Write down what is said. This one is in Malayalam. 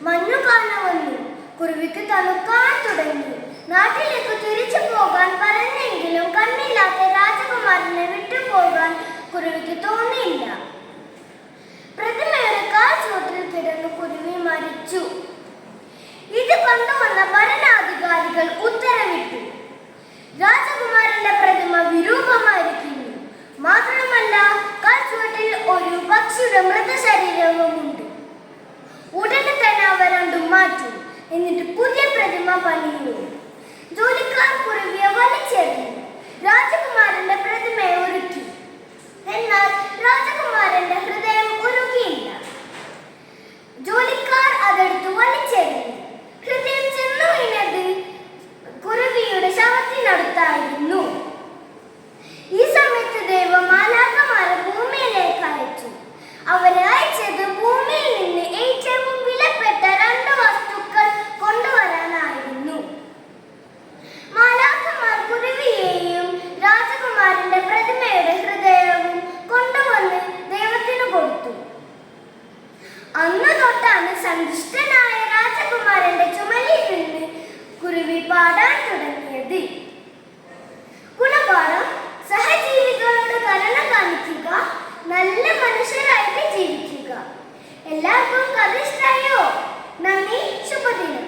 മഞ്ഞു കാണാൻ വന്നു. കുരുവിക്ക് തണുക്കാൻ തുടങ്ങി. നാട്ടിലേക്ക് തിരിച്ചു പോകാൻ പറഞ്ഞെങ്കിലും കണ്ണില്ലാത്ത രാജകുമാരനെ വിട്ടുപോകാൻ കുരുവിക്ക് തോന്നിയില്ല. പ്രതിമയുടെ കാൽ ചുവട്ടിൽ കിടന്നു കുരുവി മരിച്ചു. ഇത് കണ്ടുവന്ന ഭരണാധികാരികൾ ഉത്തരവിട്ടു. രാജകുമാരന്റെ പ്രതിമ വിരൂപമായിരിക്കുന്നു. മാത്രമല്ല കാൽ ചുവട്ടിൽ ഒരു പക്ഷിയുടെ മൃതശരീരവുമുണ്ട്. തന്നെ രണ്ടും മാറ്റി. എന്നിട്ട് പുതിയ പ്രതിമ പണിയുന്നു. ജോലിക്കാർ കുറവിയ വലിച്ചെറിഞ്ഞു രാജ സന്തുഷ്ടനായ രാജകുമാരന്റെ ചുമലിൽ നിന്ന് കുരുവി പാടാൻ തുടങ്ങിയത്. ഗുണപാഠം സഹജീവികളോട് കരുണ കാണിക്കുക നല്ല മനുഷ്യരായിട്ട് ജീവിക്കുക. എല്ലാവർക്കും കഥ ഇഷ്ടായോ നന്ദി ശുഭദിനം.